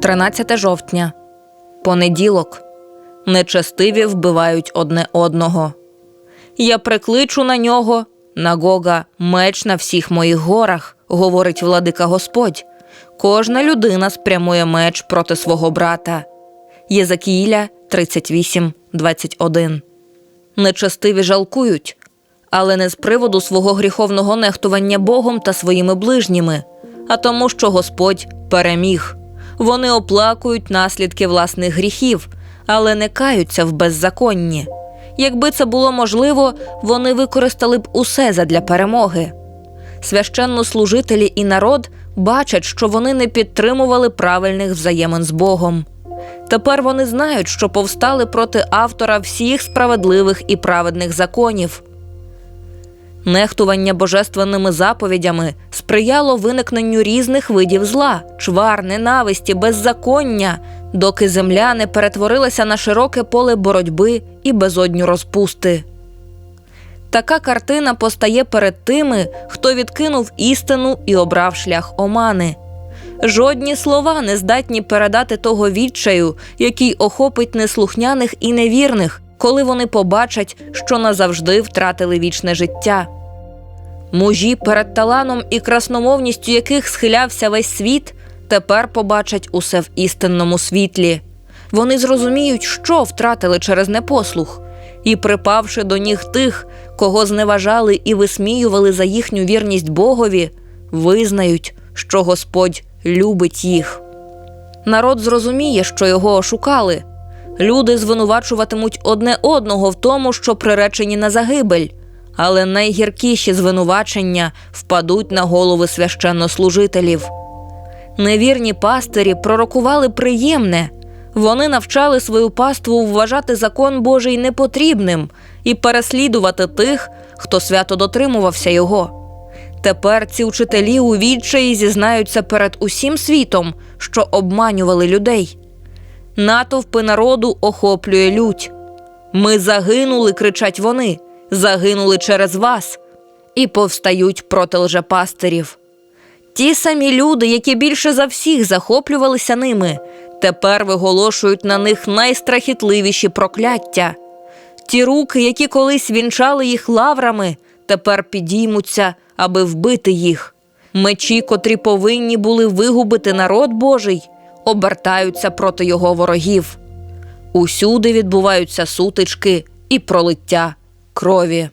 13 жовтня. Понеділок. Нечестиві вбивають одне одного. Я прикличу на нього, на Гога, меч на всіх моїх горах, говорить владика Господь. Кожна людина спрямує меч проти свого брата. Єзакіїля 38, 21. Нечестиві жалкують, але не з приводу свого гріховного нехтування Богом та своїми ближніми, а тому, що Господь переміг. Вони оплакують наслідки власних гріхів, але не каються в беззаконні. Якби це було можливо, вони використали б усе задля перемоги. Священнослужителі і народ бачать, що вони не підтримували правильних взаємин з Богом. Тепер вони знають, що повстали проти автора всіх справедливих і праведних законів. Нехтування божественними заповідями сприяло виникненню різних видів зла, чвар, ненависті, беззаконня, доки земля не перетворилася на широке поле боротьби і безодню розпусти. Така картина постає перед тими, хто відкинув істину і обрав шлях омани. Жодні слова не здатні передати того відчаю, який охопить неслухняних і невірних, коли вони побачать, що назавжди втратили вічне життя. Мужі, перед таланом і красномовністю яких схилявся весь світ, тепер побачать усе в істинному світлі. Вони зрозуміють, що втратили через непослух, і, припавши до ніг тих, кого зневажали і висміювали за їхню вірність Богові, визнають, що Господь любить їх. Народ зрозуміє, що його ошукали. Люди звинувачуватимуть одне одного в тому, що приречені на загибель, але найгіркіші звинувачення впадуть на голови священнослужителів. Невірні пастирі пророкували приємне. Вони навчали свою паству вважати закон Божий непотрібним і переслідувати тих, хто свято дотримувався його. Тепер ці вчителі у відчаї зізнаються перед усім світом, що обманювали людей. Натовпи народу охоплює лють. Ми загинули, кричать вони, загинули через вас, і повстають проти лжепастирів. Ті самі люди, які більше за всіх захоплювалися ними, тепер виголошують на них найстрахітливіші прокляття. Ті руки, які колись вінчали їх лаврами, тепер підіймуться, аби вбити їх. Мечі, котрі повинні були вигубити народ Божий, обертаються проти його ворогів. Усюди відбуваються сутички і пролиття крові.